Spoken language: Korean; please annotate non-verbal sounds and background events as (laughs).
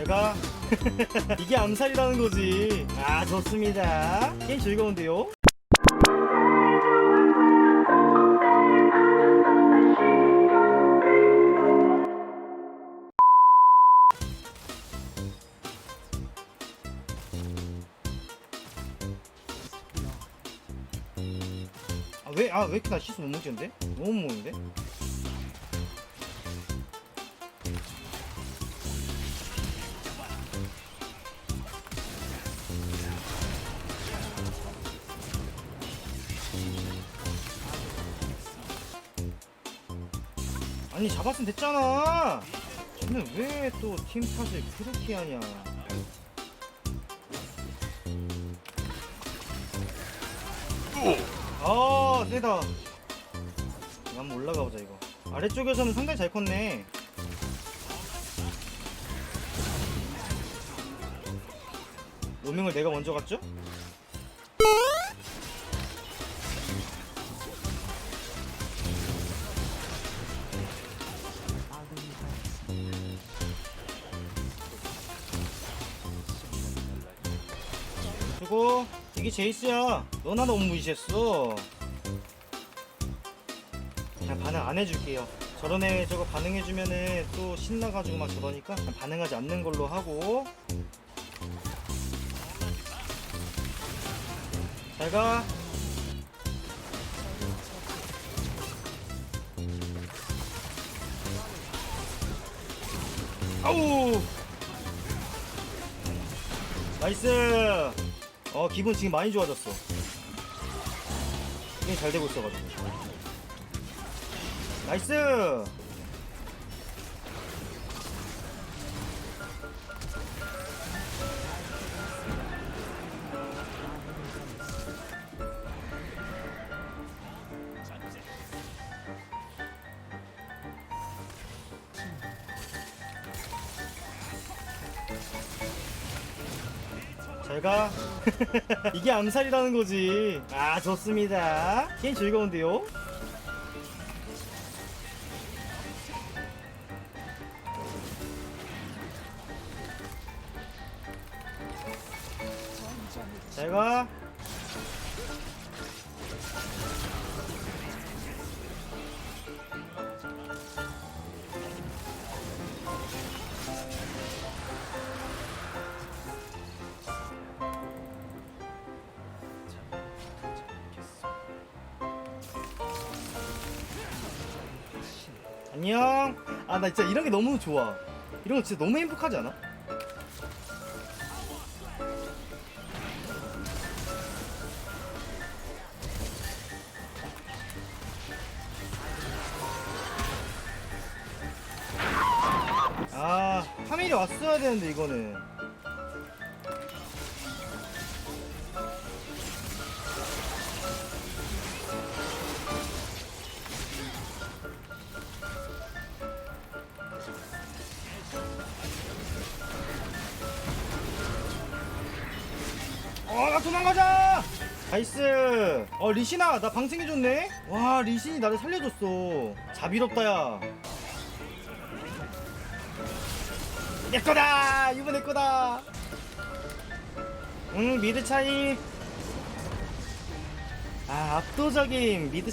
잘가 (laughs) 이게 암살이라는 거지 아 좋습니다 게임 즐거운데요 아 왜 아 왜 이렇게 나 시스 못 먹겠는데? 너무 못 먹는데? 아니 잡았으면 됐잖아. 쟤는 왜 또 팀 탓을 그렇게 하냐? 아 세다. 한번 올라가 보자 이거. 아래쪽에서는 상당히 잘 컸네. 로밍을 내가 먼저 갔죠? 그리고 이게 제이스야. 너나 너무 무시했어. 그냥 반응 안 해줄게요. 저런 애 저거 반응해주면은 또 신나가지고 막 저러니까 그냥 반응하지 않는 걸로 하고. 잘 가. 아우! 나이스! 어, 기분 지금 많이 좋아졌어. 게임 잘 되고 있어가지고. 나이스! 잘 가. (laughs) 이게 암살이라는 거지. 아, 좋습니다. 게임 즐거운데요? 잘 가. 안녕. 아, 나 진짜 이런 게 너무 좋아. 이런 거 진짜 너무 행복하지 않아? 아, 파밀이 왔어야 되는데, 이거는. 어, 나 도망가자! 나이스! 어, 리신아, 나 방생해줬네? 와, 리신이 나를 살려줬어. 자비롭다, 야. 내 거다! 이거 내 거다! 응, 미드 차이. 아, 압도적인 미드